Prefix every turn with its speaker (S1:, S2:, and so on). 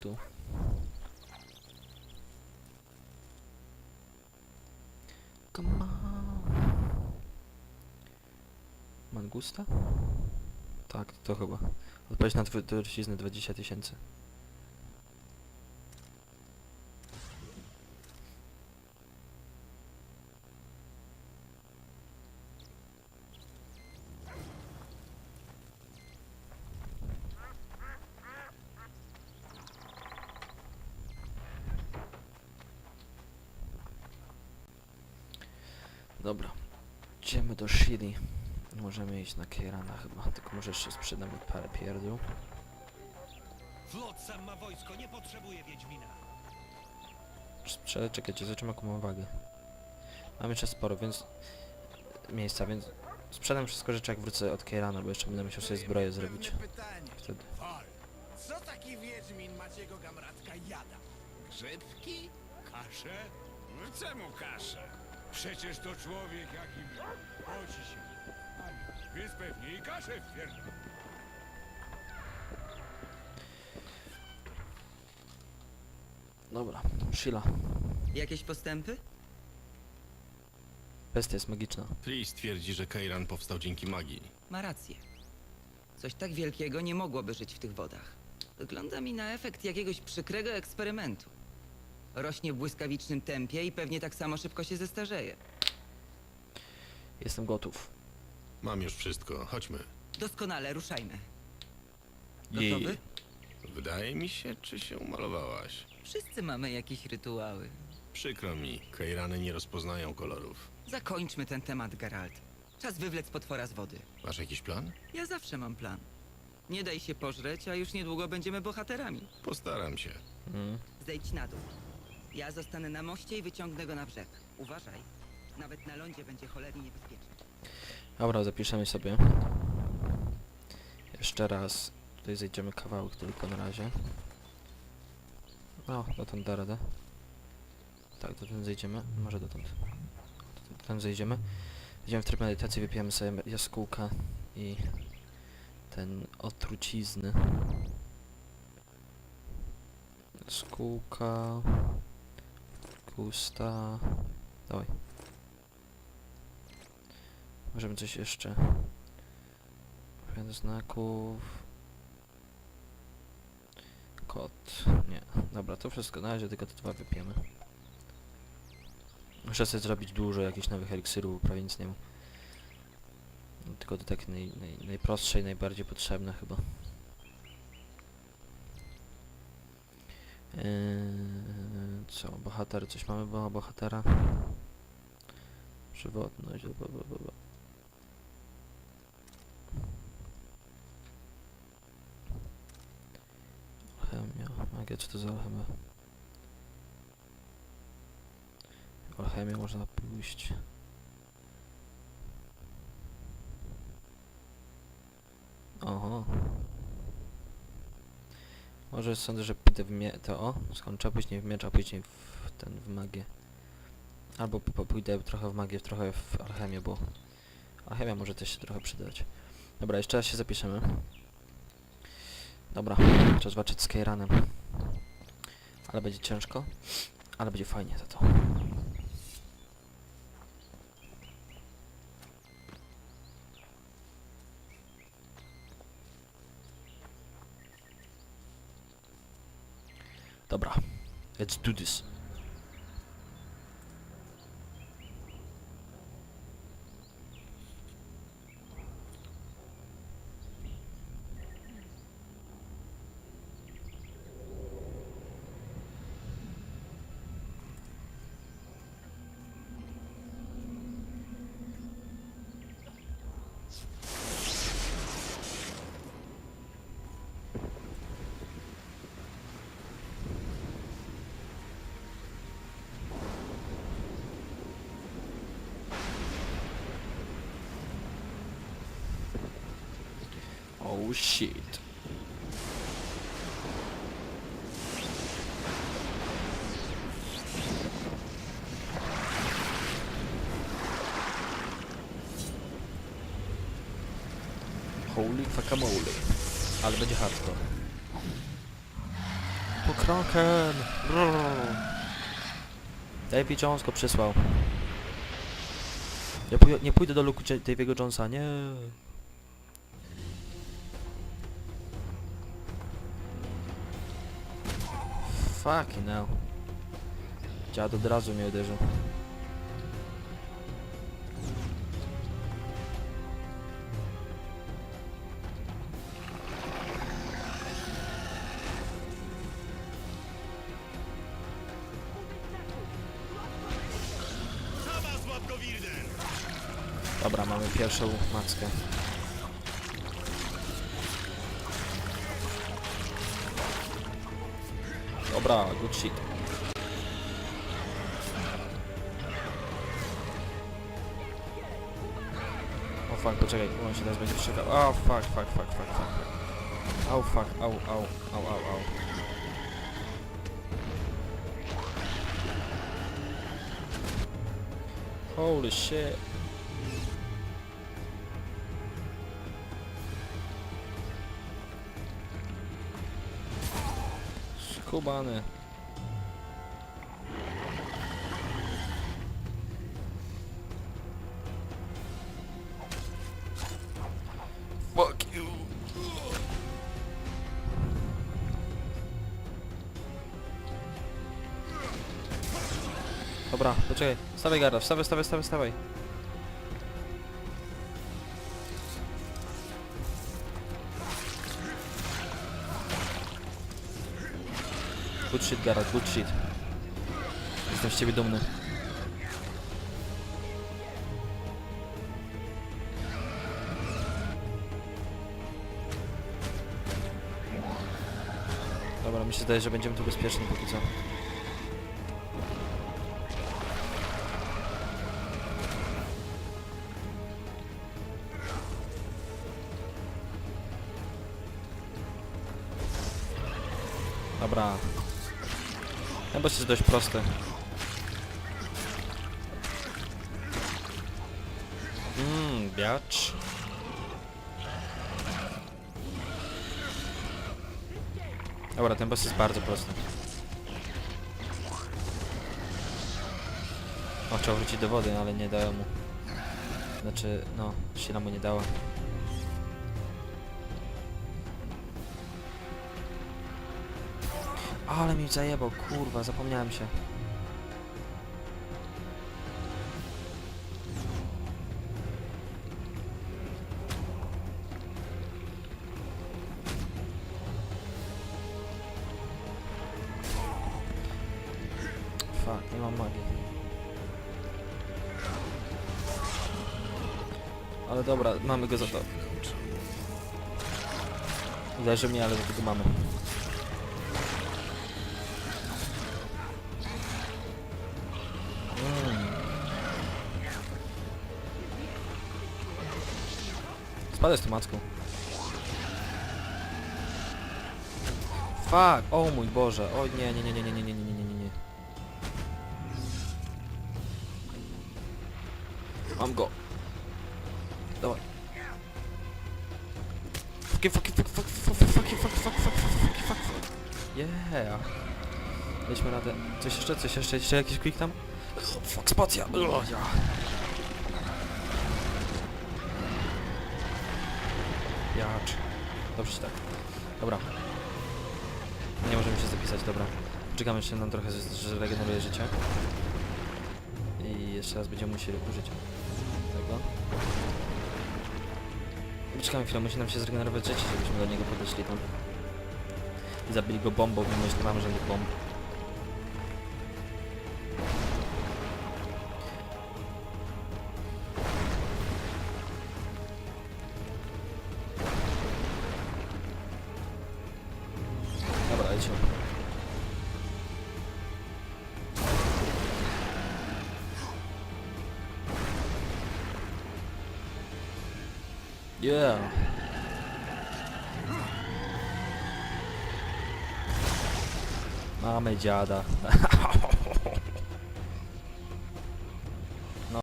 S1: tu. Come on. Mangusta? Tak, to chyba. Odpowiedź na truciznę 20 tysięcy. Dobra. Idziemy do Shili. Możemy iść na Keirana chyba, tylko może jeszcze sprzedamy parę pierdół.
S2: Flot sam ma wojsko, nie potrzebuje Wiedźmina.
S1: Czekajcie, zobaczymy jaką mam wagę. Mam jeszcze sporo, więc... Miejsca, więc... Sprzedam wszystko rzeczy jak wrócę od Keirana, bo jeszcze będę musiał sobie zbroję zrobić.
S3: Pytanie.
S1: Wtedy.
S3: Co taki Wiedźmin Maciego Gamratka jada? Grzybki?
S2: Kaszę?
S3: No Czemu kaszę?
S2: Przecież to człowiek jakim chodzi się. Więc pewnie i kaszę wpierdol.
S1: Dobra, Sheila.
S4: Jakieś postępy?
S1: Bestia jest magiczna.
S5: Tris twierdzi, że Kairan powstał dzięki magii.
S4: Ma rację. Coś tak wielkiego nie mogłoby żyć w tych wodach. Wygląda mi na efekt jakiegoś przykrego eksperymentu. Rośnie w błyskawicznym tempie i pewnie tak samo szybko się zestarzeje.
S1: Jestem gotów.
S5: Mam już wszystko, chodźmy.
S4: Doskonale, ruszajmy.
S1: Jej.
S4: Gotowy?
S5: Wydaje mi się, czy się umalowałaś.
S4: Wszyscy mamy jakieś rytuały.
S5: Przykro mi, Kairany nie rozpoznają kolorów.
S4: Zakończmy ten temat, Geralt. Czas wywlec potwora z wody.
S5: Masz jakiś plan?
S4: Ja zawsze mam plan. Nie daj się pożreć, a już niedługo będziemy bohaterami.
S5: Postaram się.
S1: Mm.
S4: Zejdź na dół. Ja zostanę na moście i wyciągnę go na brzeg. Uważaj. Nawet na lądzie będzie cholernie niebezpiecznie.
S1: Dobra, zapiszemy sobie. Jeszcze raz. Tutaj zejdziemy kawałek tylko na razie. No, dotąd da radę. Tak, dotąd zejdziemy. Może dotąd. Dotąd, zejdziemy. Idziemy w tryb medytacji, wypijemy sobie jaskółka i ten otrucizny. Jaskółka. Gusta. Dawaj. Możemy coś jeszcze. Wiele znaków. Kot. Nie. Dobra, to wszystko. Na razie tylko te dwa wypijemy. Muszę sobie zrobić dużo jakichś nowych eliksirów, prawie nic nie mam. No, Tylko to takie naj, naj, najprostsze i najbardziej potrzebne chyba. Eee, co, bohater, coś mamy bo bohatera? Przewodność, bla, bla, bla, bla. Alchemia, magia, co to za alchemia? Alchemię można pójść. Oho. Może sądzę, że pójdę w mie to o, skończę później w miecz, a później w ten, w magię. Albo pójdę trochę w magię, trochę w alchemię, bo alchemia może też się trochę przydać. Dobra, jeszcze raz się zapiszemy. Dobra, czas walczyć z Keiranem. Ale będzie ciężko, ale będzie fajnie za to. Dobra, let's do this. Oh shit. Holy fuckamole. Ale będzie hardcore. Po Kraken! Brrr. Davy Jones przysłał. Ja nie pójdę do luku Davy'ego Jonesa, nie. Fucking hell. Dziad od razu mnie uderzył. Dobra, mamy pierwszą mackę. Dobra, good shit. O fuck, poczekaj, on się teraz będzie wstrzykał. O fuck, fuck, fuck, fuck, fuck. Au fuck, au, au, au, au, au. Holy shit. Skubany. Fuck you. Dobra, poczekaj. Stawaj garda, wstawaj, stawaj, stawaj, stawaj. Good shit, Garrett, good shit. Jestem z ciebie dumny. Dobra, mi się zdaje, że będziemy tu bezpieczni póki co. Dobra. Ten boss jest dość prosty. Mmm, biacz. Dobra, ten boss jest bardzo prosty. O, trzeba wrócić do wody, ale nie dało mu. Znaczy, no, sila mu nie dała. Ale mi zajebał, kurwa, zapomniałem się. Fuck, nie mam magii. Ale dobra, mamy go za to. Zależy mnie, ale za to go mamy. Spadaj z tą macką. Fuck! O mój Boże! O nie, nie, nie, nie, nie, nie, nie, nie, nie, nie, nie. Mam go. Dawaj. Fuck, fuck, fuck, fuck, fuck, fuck, fuck, fuck, fuck, fuck, fuck, fuck, fuck. Yeah. Daliśmy radę. Coś jeszcze? Coś jeszcze? Jeszcze jakiś quick tam? Fuck, spacja! Ja. Dobrze tak. Dobra. Nie możemy się zapisać, dobra. Czekamy jeszcze nam trochę, że- regeneruje życie. I jeszcze raz będziemy musieli użyć tego. Poczekamy chwilę, musi nam się zregenerować życie, żebyśmy do niego podeszli tam. I zabili go bombą, mimo że mamy żadnych bomb. Yeah. Mamy dziada.